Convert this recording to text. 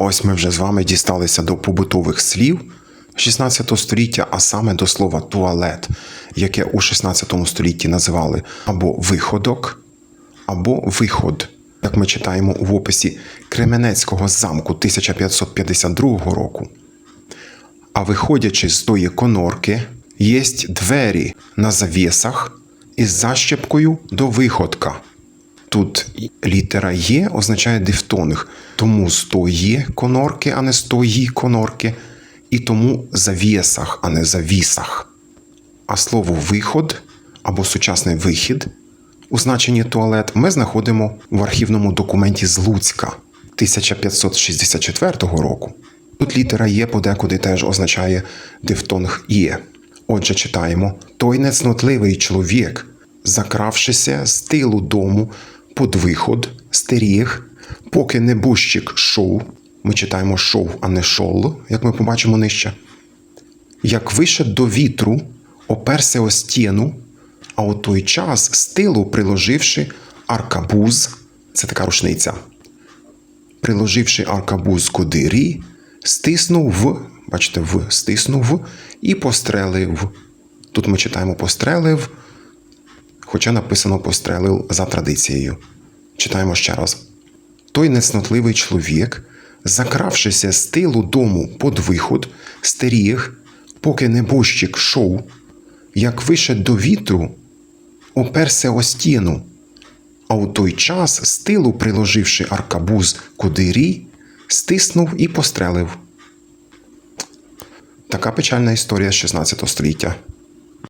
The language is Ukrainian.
Ось ми вже з вами дісталися до побутових слів 16 століття, а саме до слова туалет, яке у 16 столітті називали або виходок, або виход. Як ми читаємо в описі Кременецького замку 1552 року. А виходячи з тої конорки, єсть двері на завісах із защепкою до виходка. Тут літера Є означає дифтонг, тому з тої конорки, а не з тої конорки, і тому завісах, а не завісах. А слово виход або сучасний вихід у значенні туалет ми знаходимо в архівному документі з Луцька 1564 року. Тут літера Є подекуди теж означає дифтонг Є. Отже, читаємо: той нецнотливий чоловік, закравшися з тилу дому под виход, стеріг, поки небужчик шов. Ми читаємо шов, а не шол, як ми побачимо нижче. Як вище до вітру, оперся о стіну, а у той час з тилу приложивши аркабуз, це така рушниця, приложивши аркабуз к дирі, стиснув в, бачите, в, стиснув і пострелив. Тут ми читаємо пострелив, хоча написано пострелив за традицією. Читаємо ще раз. Той нецнотливий чоловік, закравшися з тилу дому под виход, стеріг, поки небожчик шов, як вище до вітру, оперся о стіну, а у той час з тилу, приложивши аркабуз кудирі, стиснув і пострелив. Така печальна історія з 16 століття.